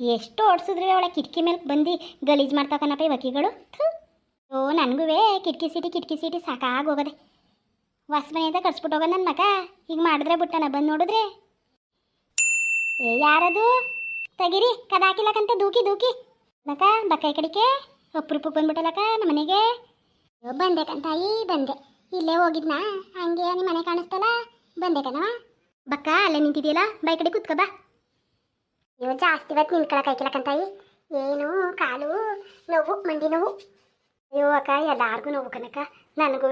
ಎಷ್ಟು ಓಡಿಸಿದ್ರೆ ಅವಳ. ಕಿಟಕಿ ಮೇಲೆ ಬಂದು ಗಲೀಜು ಮಾಡ್ತಾಕನಪ್ಪ ಈ ವಕೀಗಳು ಓ ನನಗೂ ಕಿಟಕಿ ಸೀಟಿ ಕಿಟಕಿ ಸೀಟಿ ಸಾಕಾಗೋಗದೆ ಹೊಸ ಅಂತ ಕರ್ಸ್ಬಿಟ್ಟು ಹೋಗೋಣ ನನ್ನ ಮಗ. ಈಗ ಮಾಡಿದ್ರೆ ಬಿಟ್ಟನ ಬಂದು ನೋಡಿದ್ರೆ. ಏ, ಯಾರದು? ತೆಗಿರಿ, ಕದ ಹಾಕಿಲ್ಲಕಂತೆ, ದೂಕಿ ದೂಕಿ. ಲಕ ಬಕ್ಕ ಈ ಕಡಿಕೆ ಒಪ್ರೂಪಕ್ಕೆ ಬಂದ್ಬಿಟ್ಟಲಕ್ಕ ನಮ್ಮ ಮನೆಗೆ. ಬಂದೆ ಕಂತಾಯಿ ಬಂದೆ. ಇಲ್ಲೇ ಹೋಗಿದ್ನಾ, ಹಂಗೆ ನಿಮ್ಮ ಮನೆ ಕಾಣಿಸ್ತಲ್ಲ. ಬಂದೆ ಕಣವ ಬಕ್ಕ, ಅಲ್ಲೇ ನಿಂತಿದೆಯಲ್ಲ ಬೈ ಕಡೆ ಕುತ್ಕೋ ಬಾ. ನೀವು ಜಾಸ್ತಿ ಇವತ್ತು ನಿಂತ್ಕೊಳಕ್ ಆಯ್ಕಿಲ್ಲ ಕಂತಾಯಿ. ಏನು ಕಾಲು ನೋವು, ಮಂಡಿ ನೋವು. ಅಯ್ಯೋ ಅಕ್ಕ, ಎಲ್ಲಾರ್ಗು ನೋವು ಕನಕ ನನಗೂ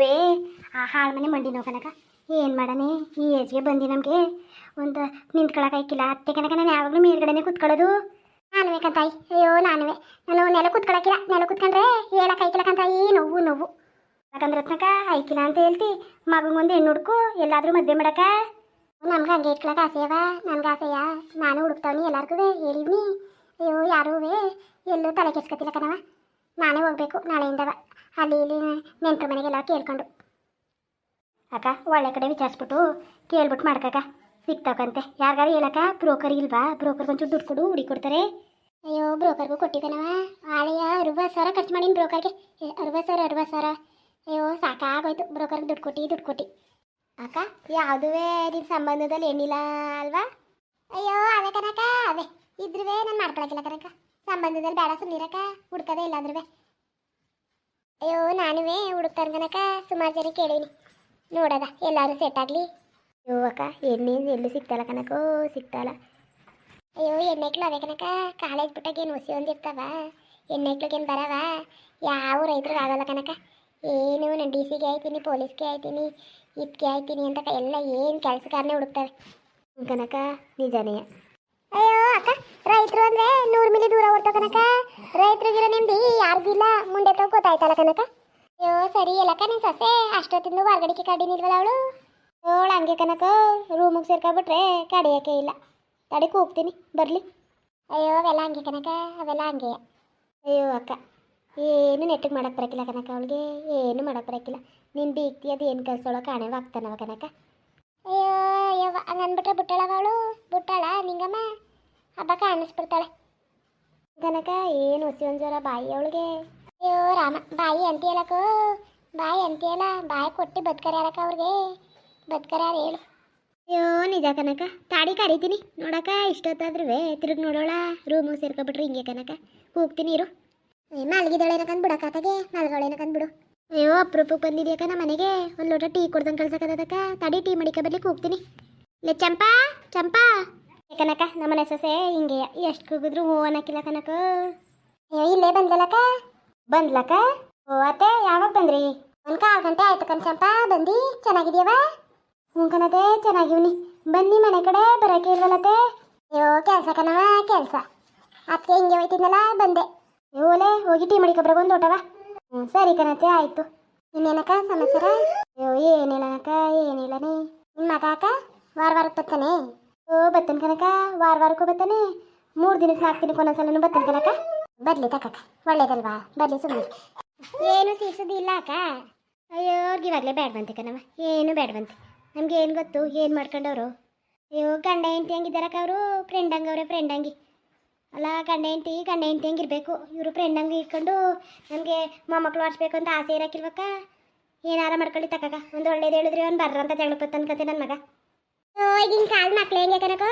ಆ ಹಾಳು ಮನೆ ಮಂಡಿ ನೋವು ಕನಕ ಏನು ಮಾಡನೆ ಈ ಏಜ್ಗೆ ಬಂದು ನಮಗೆ. ಒಂದು ನಿಂತ್ಕೊಳಕ್ ಆಯ್ಕಿಲ್ಲ ಅತ್ತೆ ಕನಕ ನಾನು ಯಾವಾಗಲೂ ಮೇಲ್ಗಡೆ ಕುತ್ಕೊಳ್ಳೋದು. ನಾನುವೆ ಕಂತಾಯಿ. ಅಯ್ಯೋ, ನಾನುವೆ. ನಾನು ನೆಲ ಕುತ್ಕೊಳಕಿಲ್ಲ. ನೆಲ ಕುತ್ಕೊಂಡ್ರೆ ಹೇಳಕ್ಕೆ ಆಯ್ಕಿಲ್ಲ ಕಂತಾಯಿ. ನೋವು ನೋವು. ಯಾಕಂದ್ರೆ ರತ್ನಕ ಆಯ್ಕಿಲ್ಲ ಅಂತ ಹೇಳ್ತಿ. ಮಗಂಗೊಂದು ಹೆಣ್ಣು ಹುಡ್ಕು, ಎಲ್ಲಾದರೂ ಮದುವೆ ಮಾಡಕ ನಮ್ಗೆ ಹಂಗೆ ಇಟ್ಕೊಳಕ ಆಸೆಯವ ನನ್ಗೆ ಆಸೆಯ ನಾನು ಹುಡುಕ್ತಾವನಿ, ಎಲ್ಲರಿಗೂ ಹೇಳಿವ್ನಿ. ಅಯ್ಯೋ, ಯಾರೂ ಎಲ್ಲೂ ತಲೆ ಕೆಡ್ಸ್ಕೊತಿಲ್ಲ ಕಣವ ನಾನೇ ಹೋಗ್ಬೇಕು ನಾಳೆಯಿಂದವ ಅಲ್ಲಿ ಇಲ್ಲಿ ನೆಂಟ್ರ ಮನೆಗೆಲ್ಲ ಕೇಳ್ಕೊಂಡು. ಅಕ್ಕ, ಒಳ್ಳೆ ಕಡೆ ವಿಚಾರಿಸ್ಬಿಟ್ಟು ಕೇಳ್ಬಿಟ್ಟು ಮಾಡ್ಕಕ್ಕ. ಸಿಗ್ತಾಕಂತೆ ಯಾರಿಗಾರು ಹೇಳಕ್ಕ, ಬ್ರೋಕರ್ ಇಲ್ವಾ? ಬ್ರೋಕರ್ಗೆ ಒಂಚೂರು ದುಡ್ಡು ಕೊಡು, ಹುಡಿ ಕೊಡ್ತಾರೆ. ಅಯ್ಯೋ, ಬ್ರೋಕರ್ಗೂ ಕೊಟ್ಟಿದ್ದಾನವ ಆಳೆಯ ಅರವತ್ತು ಸಾವಿರ ಖರ್ಚು ಮಾಡೀನಿ ಬ್ರೋಕರ್ಗೆ. ಅರವತ್ತು ಸಾವಿರ ಅರವತ್ತು ಸಾವಿರ. ಅಯ್ಯೋ, ಸಾಕಾಗೋಯ್ತು. ಬ್ರೋಕರ್ಗೆ ದುಡ್ಡು ಕೊಟ್ಟು ದುಡ್ಡು ಕೊಟ್ಟು. ಅಕ್ಕ ಯಾವುದುವೇ ನಿಮ್ಮ ಸಂಬಂಧದಲ್ಲಿ ಏನಿಲ್ಲ ಅಲ್ವಾ? ಅಯ್ಯೋ, ಅದೇ ಕನಕ ಅದೇ. ಇದ್ರುವೆ ನಾನು ಮಾಡ್ಕೊಳಕಿಲ್ಲ ಕನಕ ಸಂಬಂಧದಲ್ಲಿ ಬೇಡ ಸುಮ್ಮನಿರಕ್ಕ ಹುಡ್ಕದೇ ಇಲ್ಲಾಂದ್ರುವೆ ಅಯ್ಯೋ ನಾನುವೇ ಹುಡುಕ್ತಾರ ಕನಕ ಸುಮಾರು ಜನ ಕೇಳೀನಿ. ನೋಡದ ಎಲ್ಲರೂ ಸೆಟ್ ಆಗಲಿ? ಅಯ್ಯೋ, ಅಕ್ಕ, ಎಣ್ಣೆ ಎಲ್ಲೂ ಸಿಗ್ತಲ್ಲ ಕನಕೋ ಸಿಗ್ತಲ್ಲ. ಅಯ್ಯೋ ಎಣ್ಣೆಕ್ಳು ಅವೇ ಕನಕ ಕಾಲೇಜ್ ಬಿಟ್ಟಾಗ ಏನು ಹೊಸಿ ಒಂದಿರ್ತಾವ? ಎಣ್ಣೆಕ್ಳಿಗೇನು ಬರವ? ಯಾವ ರೈತರಿಗೆ ಆಗಲ್ಲ ಕನಕ ಏನು ನಾನು ಡಿ ಸಿಗೆ ಆಯ್ತೀನಿ, ಪೊಲೀಸ್ಗೆ ಆಯ್ತೀನಿ ಇದಕ್ಕೆ ಆಯ್ತೀನಿ ಅಂತ ಎಲ್ಲ ಏನು ಕೆಲಸಗಾರನೇ ಹುಡುಕ್ತಾರೆ. ಕನಕ, ನಿಜನೇ. ಅಯ್ಯೋ, ಅಕ್ಕ, ರೈತರು ಅಂದ್ರೆ ನೂರು ಮಿಲಿ ದೂರ ಹೊರ್ತಾವ ಕನಕ. ರೈತರಿಗಿರೋ ನೆಮ್ಮದಿ ಯಾರಿಗಿಲ್ಲ ಮುಂದೆ ತಗೋ ಗೊತ್ತಾಯ್ತಲ್ಲ ಕನಕ. ಅಯ್ಯೋ, ಸರಿ ಎಲ್ಲಕ್ಕ ನಿನ್ನ ಸೊಸೆ, ಅಷ್ಟೊತ್ತಿಂದ ಹೊರಗಡಿಕೆ ಕಡಿ ನಿಲ್ವಲ್ಲ ಅವಳು. ಅವಳು ಹಂಗೆ ಕನಕ, ರೂಮಿಗೆ ಸೇರ್ಕೊಬಿಟ್ರೆ ಕಡಿಯೋಕೆ ಇಲ್ಲ. ತಡಿ ಹೋಗ್ತೀನಿ ಬರಲಿ. ಅಯ್ಯೋ, ಅವೆಲ್ಲ ಹಂಗೆ ಕನಕ, ಅವೆಲ್ಲ ಹಂಗೆಯ. ಅಯ್ಯೋ, ಅಕ್ಕ. ಏನು ನೆಟ್ಟಿಗೆ ಮಾಡಕ್ಕೆ ಬರಕಿಲ್ಲ ಕನಕ, ಅವಳಿಗೆ ಏನು ಮಾಡಕ್ಕೆ ಬರಕಿಲ್ಲ. ನಿನ್ನ ಬೀಗ್ತಿ ಅದು ಏನು ಕಲ್ಸೋಳಕ್ಕೆ ಆಗ್ತಾನವ ಕನಕ. ಅಯ್ಯೋ ಅಯ್ಯವ್ವ ಅಂದ್ಬಿಟ್ರೆ ಬಿಟ್ಟಾಳವ ಅವಳು? ಬಿಟ್ಟಾಳ, ನಿಂಗಮ್ಮ? ಹಬ್ಬ ಕಾಣಿಸ್ಬಿಡ್ತಾಳೆ. ಕನಕ, ಏನು ಹುಸಿ ಒಂದು ಜ್ವರ ಬಾಯಿ ಅವಳಿಗೆ. ಅಯ್ಯೋ, ರಾಮ, ಬಾಯಿ ಅಂತೀಯಲಕ್ಕೋ ಬಾಯಿ ಅಂತೀಯಲ್ಲ ಬಾಯಿ ಕೊಟ್ಟು ಬದ್ಕರ ಯಾರಕ್ಕ ಅವ್ರಿಗೆ? ಬದುಕರೆ ಹೇಳು. ಅಯ್ಯೋ, ನಿಜ ಕನಕ, ತಾಡಿ ಕರಿತೀನಿ ನೋಡಕ್ಕ ಇಷ್ಟೊತ್ತಾದ್ರೂ ತಿರುಗಿ ನೋಡೋಳ. ರೂಮು ಸೇರ್ಕೊಬಿಟ್ರೆ ಹಿಂಗೆ ಕನಕ. ಹೋಗ್ತೀನಿ ಇರು. ಏ ಮಲಗಿದಳೆ ಏನಕಂದ್ ಬಿಡಕ್ಕಾತಾಗೆ ಮಲ್ಗೋಳೆ ಏನಕಂದ್ ಬಿಡು ಅಯ್ಯೋ, ಅಪ್ರೂಪಕ್ಕೆ ಬಂದಿದ್ಯಾಕ ನಮ್ಮ ಮನೆಗೆ? ಒಂದು ಲೋಟ ಟೀ ಕೊಡ್ದಂಗೆ ಕಳ್ಸಕ್ಕದಕ್ಕ ತಡಿ ಟೀ ಮಡಿಕ ಬರ್ಲಿಕ್ಕೆ ಹೋಗ್ತೀನಿ. ಲೇ, ಚಂಪಾ ಚಂಪಾ. ಕನಕ ನಮ್ಮನೆ ಸೊಸೆ ಹಿಂಗೆ ಎಷ್ಟು ಕೂಗಿದ್ರು ಹೂ ಅನ್ನಕ್ಕಿಲ್ಲ ಕನಕ. ಅಯ್ಯೋ, ಇಲ್ಲೇ ಬಂದ್ಲಕ್ಕ? ಬಂದ್ಲಕ್ಕ? ಓ ಅತ್ತೆ, ಯಾವಾಗ ಬಂದ್ರಿ? ಒಂದು ಕಾಲು ಗಂಟೆ ಆಯ್ತು ಚಂಪಾ, ಬಂದು? ಚೆನ್ನಾಗಿದ್ಯವ? ಹ್ಞೂ ಕಣತೆ, ಚೆನ್ನಾಗಿವ್ನಿ. ಬನ್ನಿ ಮನೆ ಕಡೆ, ಬರೋಕೆ ಇಲ್ವಲ್ಲತ್ತೆ? ಅಯ್ಯೋ, ಕೆಲಸ ಕಣವ, ಕೆಲಸ. ಅದಕ್ಕೆ ಹಿಂಗೆ ಹೋಯ್ತಿದ್ನಲ್ಲ, ಬಂದೆ. ಓಲೆ ಹೋಗಿ ಟೀ ಮಡಿಕ ಒಂದು ಊಟವ. ಹ್ಞೂ ಸರಿ ಕಣತೆ, ಆಯಿತು. ಇನ್ನೇನಕ್ಕ ಸಮಾಚಾರ? ಅಯ್ಯೋ ಏನಿಲ್ಲನಕ್ಕ ಏನಿಲ್ಲನೇ ನಿಮ್ಮ ಮಗ ಅಕ್ಕ, ವಾರ ವಾರಕ್ಕೆ ಬರ್ತಾನೆ ಓ, ಬತ್ತನ ಕನಕ ವಾರ ವಾರಕ್ಕೂ ಬರ್ತಾನೆ ಮೂರು ದಿನಕ್ಕೆ ನಾಲ್ಕು ದಿನಕ್ಕೆ ಒಂದೊಂದ್ಸಲನು ಬತ್ತನ ಕನಕ ಬರ್ಲಿ ತಕ್ಕ ಒಳ್ಳೇದಲ್ವಾ? ಬರ್ಲಿ ಸುಮ್ಮನೆ ಏನು ಸೀಸೋದಿಲ್ಲ ಅಕ್ಕ. ಅಯ್ಯೋ, ಅವ್ರಿಗೆ ಇವಾಗಲೇ ಬಂತೆ ಕಣವ ಏನು ಬೇಡವಂತೆ ನಮ್ಗೆ ಏನು ಗೊತ್ತು, ಏನು ಮಾಡ್ಕೊಂಡವರು? ಅಯ್ಯೋ, ಗಂಡ ಹೆಂಡತಿ ಹಂಗಿದ್ದಾರಕ್ಕ ಅವರು? ಫ್ರೆಂಡ್ ಹಂಗವ್ರೆ ಫ್ರೆಂಡ್ ಹಂಗಿ. ಅಲ್ಲ, ಗಂಡ ಹೆಂಡತಿ ಗಂಡ ಹೆಂಡತಿ ಹಂಗಿರ್ಬೇಕು? ಇವರು ಫ್ರೆಂಡ್ ಹಂಗೆ ಇಟ್ಕೊಂಡು ನಮಗೆ ಮೊಮ್ಮಕ್ಳು ಆಡಿಸ್ಬೇಕು ಅಂತ ಆಸೆ ಇರಕ್ಕಿಲ್ವಕ್ಕ ಏನಾರ ಮಾಡ್ಕೊಳ್ಳಿ ತಕ್ಕ. ಒಂದು ಒಳ್ಳೇದು ಹೇಳಿದ್ರಿ ಅವ್ನು ಬರ್ರ ಅಂತ ಜಗಳ ಪತ್ತ ಅನ್ಕತೆ ನನ್ನ ಮಗ ಈಗಿನ ಕಾಲ ಮಕ್ಳು ಹೆಂಗೆ ಕನಕ